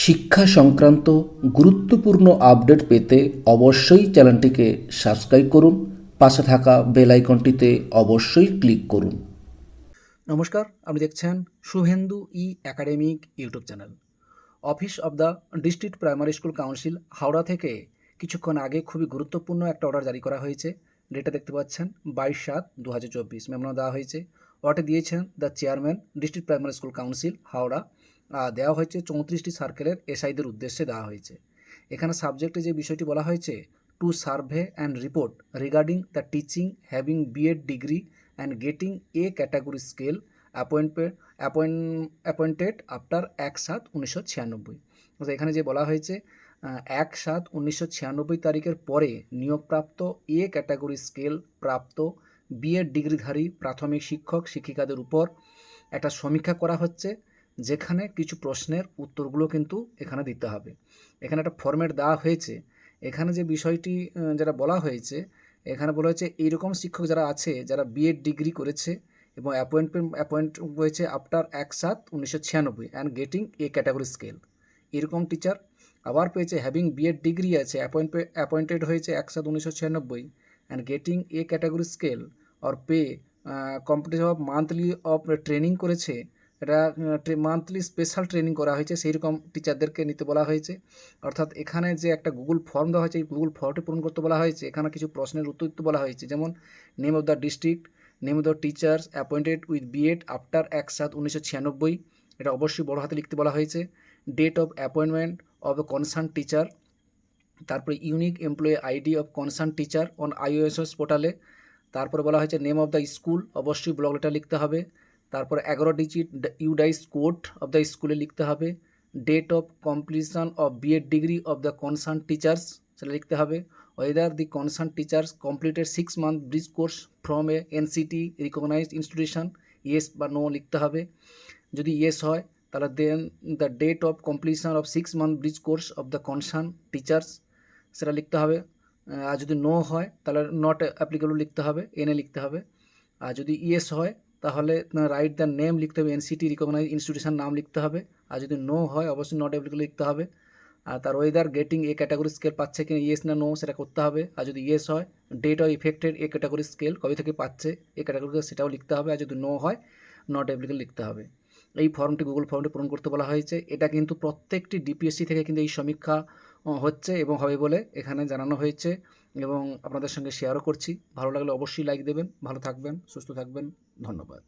শিক্ষা সংক্রান্ত গুরুত্বপূর্ণ আপডেট পেতে অবশ্যই চ্যানেলটিকে সাবস্ক্রাইব করুন, পাশে থাকা বেল আইকনটিতে অবশ্যই ক্লিক করুন। নমস্কার, আপনি দেখছেন Suvendu E academic YouTube channel. Office of the district primary school council, Howrah থেকে কিছুক্ষণ আগে খুবই গুরুত্বপূর্ণ একটা অর্ডার জারি করা হয়েছে। ডেটা দেখতে পাচ্ছেন বাইশ সাত দু হাজার চব্বিশ। মেমনা দেওয়া হয়েছে। অর্ডার দিয়েছেন the chairman, district primary school council, Howrah. দেওয়া হয়েছে চৌত্রিশটি সার্কেলের এসআইদের উদ্দেশ্যে দেওয়া হয়েছে। এখানে সাবজেক্টে যে বিষয়টি বলা হয়েছে to survey and report regarding the teaching having B Ed degree and getting A category scale appointment appoint appointed after এক সাত উনিশশো ছিয়ানব্বই। এখানে যে বলা হয়েছে এক সাত উনিশশো ছিয়ানব্বই তারিখের পরে নিয়োগপ্রাপ্ত এ ক্যাটাগরি স্কেল প্রাপ্ত বিএড ডিগ্রিধারী প্রাথমিক শিক্ষক, শিক্ষিকাদের উপর একটা সমীক্ষা করা হচ্ছে। যেখানে কিছু প্রশ্নের উত্তরগুলো কিন্তু এখানে দিতে হবে। এখানে একটা ফর্মেট দেওয়া হয়েছে। এখানে যে বিষয়টি যেটা বলা হয়েছে, এখানে বলা হয়েছে, এইরকম শিক্ষক যারা আছে, যারা বিএড ডিগ্রি করেছে এবং অ্যাপয়েন্টমেন্ট অ্যাপয়েন্ট হয়েছে আফটার এক সাত উনিশশো ছিয়ানব্বই and getting A category scale এরকম টিচার আবার পেয়েছে হ্যাভিং বিএড ডিগ্রি আছে অ্যাপয়েন্ট অ্যাপয়েন্টেড হয়েছে এক সাত উনিশশো ছিয়ানব্বই and getting A category scale or pay competition of monthly of training করেছে এটা মান্থলি স্পেশাল ট্রেনিং করা হয়েছে সেই রকম টিচারদেরকে নিতে বলা হয়েছে। অর্থাৎ এখানে যে একটা গুগল ফর্ম দেওয়া হয়েছে, এই গুগল ফর্মটি পূরণ করতে বলা হয়েছে। এখানে কিছু প্রশ্নের উত্তর দিতে বলা হয়েছে, যেমন name of the district name of the teachers appointed with B Ed after এক সাত উনিশশো ছিয়ানব্বই। এটা অবশ্যই বড় হাতে লিখতে বলা হয়েছে। Date of appointment of a concern teacher তারপরে unique employee ID of concern teacher on IOSS পোর্টালে তারপরে বলা হয়েছে নেম অফ দ্য স্কুল অবশ্যই ব্লগ লেটার লিখতে হবে। তারপরে এগারো digit UDISE code of the স্কুলে লিখতে হবে। Date of completion of B Ed degree of the concern teachers সেটা লিখতে হবে। Whether the concern teachers completed six month bridge course from a NCT recognised institution yes বা no লিখতে হবে। যদি ইয়েস হয়, তাহলে then the date of completion of six month bridge course of the concern teachers সেটা লিখতে হবে। আর যদি নো হয়, তাহলে নট অ্যাপ্লিকেবল লিখতে হবে এনে লিখতে হবে। আর যদি ইয়েস হয় তাহলে রাইট দ্য নেম লিখতে হবে এনসিটি রিকগনাইজ ইনস্টিটিউশন নাম লিখতে হবে। আর যদি নো হয়, অবশ্যই নট অ্যাপ্লিকেবল লিখতে হবে। আর তার whether getting A category scale পাচ্ছে কিনা ইয়েস না নো সেটা করতে হবে। আর যদি ইয়েস হয় date of effected A category scale কবে থেকে পাচ্ছে, এ ক্যাটাগরি সেটাও লিখতে হবে। আর যদি নো হয় নট অ্যাপ্লিকেবল লিখতে হবে। এই ফর্মটি গুগল ফর্মটি পূরণ করতে বলা হয়েছে। এটা কিন্তু প্রত্যেকটি ডিপিএসসি থেকে কিন্তু এই সমীক্ষা হচ্ছে এবং হবে বলে এখানে জানানো হয়েছে। এবং আপনাদের সঙ্গে শেয়ারও করছি। ভালো লাগলে অবশ্যই লাইক দেবেন, ভালো থাকবেন, সুস্থ থাকবেন, ধন্যবাদ।